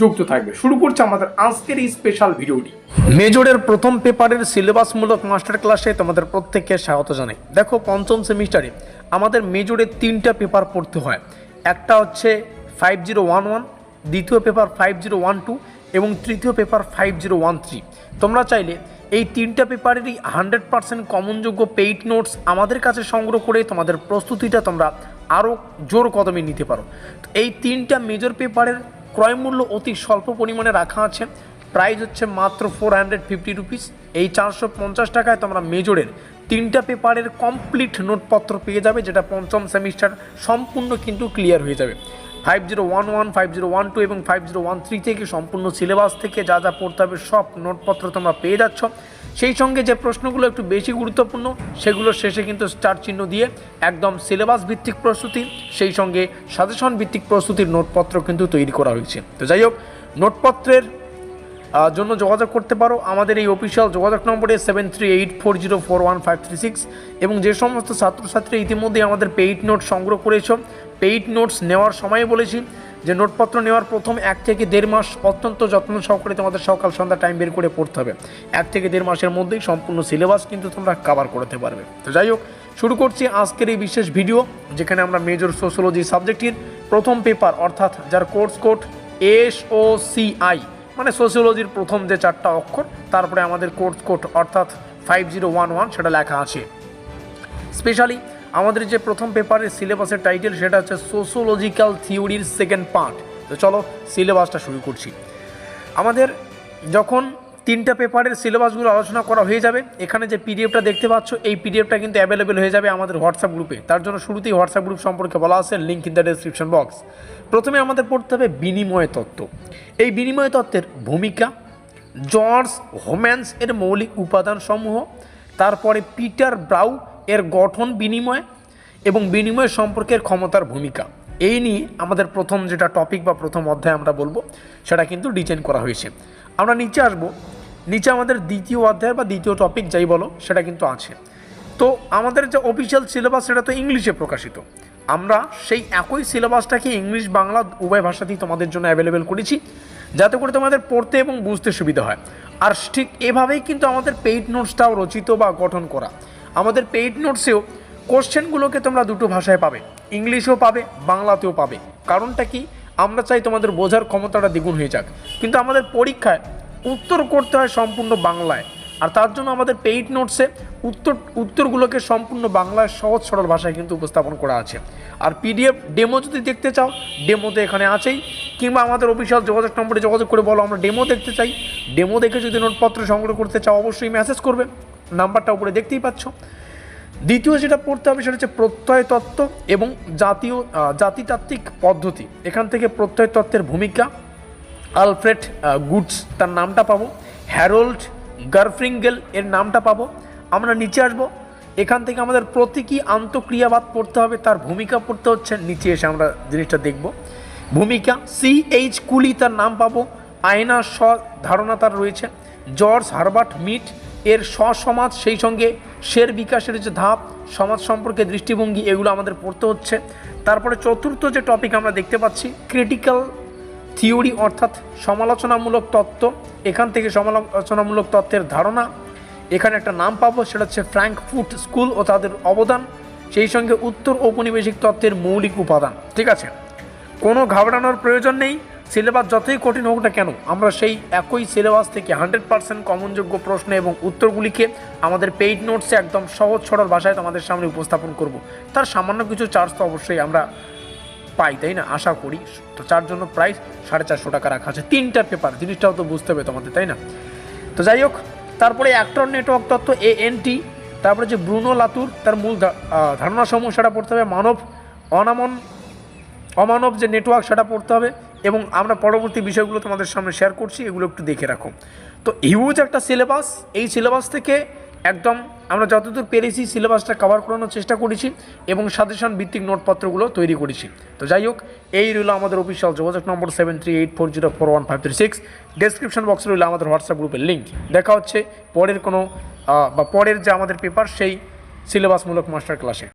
যুক্ত থাকবে। শুরু করছে আমাদের আজকের এই স্পেশাল ভিডিওটি। মেজরের প্রথম পেপারের সিলেবাসমূলক মাস্টার ক্লাসে তোমাদের প্রত্যেককে স্বাগত জানাই। দেখো, পঞ্চম সেমিস্টারে আমাদের মেজরে তিনটা পেপার পড়তে হয়। একটা হচ্ছে ফাইভ জিরো ওয়ান ওয়ান দ্বিতীয় paper five zero one two এবং তৃতীয় paper five zero one three তোমরা চাইলে এই তিনটা পেপারেরই হান্ড্রেড পার্সেন্ট কমনযোগ্য পেইড নোটস আমাদের কাছে সংগ্রহ করে তোমাদের প্রস্তুতিটা তোমরা আরও জোর কদমে নিতে পারো। এই তিনটা মেজর পেপারের ক্রয় মূল্য অতি স্বল্প পরিমাণে রাখা আছে। প্রাইস হচ্ছে মাত্র ফোর হান্ড্রেড ফিফটি রুপিস এই চারশো পঞ্চাশ টাকায় তোমরা মেজরের তিনটা পেপারের কমপ্লিট নোটপত্র পেয়ে যাবে, যেটা পঞ্চম সেমিস্টার সম্পূর্ণ কিন্তু ক্লিয়ার হয়ে যাবে। Five zero one one five zero one two এবং ফাইভ জিরো ওয়ান থ্রি থেকে সম্পূর্ণ সিলেবাস থেকে যা যা পড়তে হবে সব নোটপত্র তোমরা পেয়ে যাচ্ছ। সেই সঙ্গে যে প্রশ্নগুলো একটু বেশি গুরুত্বপূর্ণ, সেগুলোর শেষে কিন্তু স্টার চিহ্ন দিয়ে একদম সিলেবাস ভিত্তিক প্রস্তুতি, সেই সঙ্গে সাজেশন ভিত্তিক প্রস্তুতির নোটপত্র কিন্তু তৈরি করা হয়েছে। তো যাই হোক, নোটপত্রের জন্য যোগাযোগ করতে পারো। আমাদের এই অফিসিয়াল যোগাযোগ নম্বরে seven three eight four zero four one five three six এবং যে সমস্ত ছাত্রছাত্রী ইতিমধ্যে আমাদের পেইড নোট সংগ্রহ করেছ পেইড নোটস নেওয়ার সময় বলেছি যে নোটপত্র নেওয়ার প্রথম এক থেকে দেড় মাস অত্যন্ত যত্ন সহকারে তোমাদের সকাল সন্ধ্যা টাইম বের করে পড়তে হবে। এক থেকে দেড় মাসের মধ্যেই সম্পূর্ণ সিলেবাস কিন্তু তোমরা কভার করতে পারবে। তো যাই হোক, শুরু করছি আজকের এই বিশেষ ভিডিও যেখানে আমরা মেজর সোশ্যোলজি সাবজেক্টের প্রথম পেপার অর্থাৎ যার course code S O CI মানে সোশিওলজির প্রথম যে চারটা অক্ষর, তারপরে আমাদের কোর্স কোড অর্থাৎ ফাইভ জিরো ওয়ান ওয়ান সেটা লেখা আছে। স্পেশালি আমাদের যে প্রথম পেপারের সিলেবাসের টাইটেল সেটা হচ্ছে সোশোলজিক্যাল থিওরির সেকেন্ড পার্ট তো চলো সিলেবাসটা শুরু করছি। আমাদের যখন তিনটা পেপারের সিলেবাসগুলো আলোচনা করা হয়ে যাবে। এখানে যে পিডিএফটা দেখতে পাচ্ছ, এই পিডিএফটা কিন্তু অ্যাভেলেবেল হয়ে যাবে আমাদের হোয়াটসঅ্যাপ গ্রুপে তার জন্য শুরুতেই হোয়াটসঅ্যাপ গ্রুপ সম্পর্কে বলা আছে link in the description box প্রথমে আমাদের পড়তে হবে বিনিময় তত্ত্ব। এই বিনিময় তত্ত্বের ভূমিকা, জর্জ হোম্যান্স এর মৌলিক উপাদানসমূহ তারপরে পিটার ব্রাউ এর গঠন বিনিময়, এবং বিনিময় সম্পর্কের ক্ষমতার ভূমিকা। এই নিয়ে আমাদের প্রথম যেটা টপিক বা প্রথম অধ্যায় আমরা বলব, সেটা কিন্তু ডিজাইন করা হয়েছে। আমরা নিচে আসব। নিচে আমাদের দ্বিতীয় অধ্যায় বা দ্বিতীয় টপিক যাই বলো, সেটা কিন্তু আছে। তো আমাদের যে অফিসিয়াল সিলেবাস সেটা তো ইংলিশে প্রকাশিত। আমরা সেই একই সিলেবাসটাকে ইংলিশ, বাংলা উভয় ভাষাতেই তোমাদের জন্য অ্যাভেলেবেল করেছি, যাতে করে তোমাদের পড়তে এবং বুঝতে সুবিধা হয়। আর ঠিক এভাবেই কিন্তু আমাদের পেইড নোটসটাও রচিত বা গঠন করা। আমাদের পেইড নোটসেও কোশ্চেনগুলোকে তোমরা দুটো ভাষায় পাবে। ইংলিশেও পাবে, বাংলাতেও পাবে। কারণটা কি? আমরা চাই তোমাদের বোঝার ক্ষমতাটা দ্বিগুণ হয়ে যাক। কিন্তু আমাদের পরীক্ষায় উত্তর করতে হয় সম্পূর্ণ বাংলায়। আর তার জন্য আমাদের পেইড নোটসে উত্তর, উত্তরগুলোকে সম্পূর্ণ বাংলায় সহজ সরল ভাষায় কিন্তু উপস্থাপন করা আছে। আর পিডিএফ ডেমো যদি দেখতে চাও ডেমো তো এখানে আছেই। কিংবা আমাদের অফিসিয়াল যোগাযোগ নম্বরে যোগাযোগ করে বলো, আমরা ডেমো দেখতে চাই। ডেমো দেখে যদি নোটপত্র সংগ্রহ করতে চাও, অবশ্যই মেসেজ করবে। নাম্বারটা উপরে দেখতেই পাচ্ছ। দ্বিতীয় যেটা পড়তে হবে, সেটা হচ্ছে প্রত্যয় তত্ত্ব এবং জাতীয় জাতিতাত্ত্বিক পদ্ধতি। এখান থেকে প্রত্যয় তত্ত্বের ভূমিকা আলফ্রেড গুডস, তার নামটা পাবো। হ্যারোল্ড গার্ফ্রিঙ্গেল এর নামটা পাবো। আমরা নিচে আসব। এখান থেকে আমাদের প্রতীকী আন্তঃক্রিয়াবাদ পড়তে হবে, তার ভূমিকা পড়তে হচ্ছে। নিচে এসে আমরা জিনিসটা দেখব। ভূমিকা সি এইচ কুলি তার নাম পাবো। আয়না স ধারণা তার রয়েছে। জর্জ হারবার্ট মিট এর সমাজ সেই সঙ্গে শের বিকাশের যে ধাপ, সমাজ সম্পর্কে দৃষ্টিভঙ্গি, এগুলো আমাদের পড়তে হচ্ছে। তারপরে চতুর্থ যে টপিক আমরা দেখতে পাচ্ছি ক্রিটিক্যাল থিওরি অর্থাৎ সমালোচনামূলক তত্ত্ব, এখান থেকে সমালোচনামূলক তত্ত্বের ধারণা। এখানে একটা নাম পাবো, সেটা হচ্ছে ফ্র্যাঙ্কফুট স্কুল ও তাদের অবদান, সেই সঙ্গে উত্তর ঔপনিবেশিক তত্ত্বের মৌলিক উপাদান। ঠিক আছে? কোনো ঘাবড়ানোর প্রয়োজন নেই, সিলেবাস যতই কঠিন হোক না কেন, আমরা সেই একই সিলেবাস থেকে হান্ড্রেড পার্সেন্ট কমনযোগ্য প্রশ্ন এবং উত্তরগুলিকে আমাদের পেইড নোটসে একদম সহজ সরল ভাষায় তোমাদের সামনে উপস্থাপন করব। তার সামান্য কিছু চার্জ তো অবশ্যই আমরা পাই, তাই না? আশা করি। তো যার জন্য প্রাইস সাড়ে চারশো টাকা রাখা আছে। তিনটার পেপার, জিনিসটাও তো বুঝতে হবে তোমাদের, তাই না? তো যাই হোক, তারপরে অ্যাক্টর নেটওয়ার্ক তত্ত্ব এ এন টি তারপরে যে ব্রুনো লাতুর, তার মূল ধারণা সমূহ সেটা পড়তে হবে। মানব, অনামন, অমানব যে নেটওয়ার্ক সেটা পড়তে হবে এবং আমরা পরবর্তী বিষয়গুলো তোমাদের সামনে শেয়ার করছি, এগুলো একটু দেখে রাখো। তো হিউজ একটা সিলেবাস এই সিলেবাস থেকে একদম আমরা যতদূর পেরেছি সিলেবাসটা কভার করানোর চেষ্টা করেছি এবং সাজেশন ভিত্তিক নোটপত্রগুলো তৈরি করেছি। তো যাই হোক, এই রইল আমাদের অফিসিয়াল যোগাযোগ number seven three eight four zero four one five three six description বক্সে রইল আমাদের হোয়াটসঅ্যাপ গ্রুপের লিঙ্ক দেখা হচ্ছে পরের কোনো বা পরের যে আমাদের পেপার সেই সিলেবাসমূলক মাস্টার ক্লাসে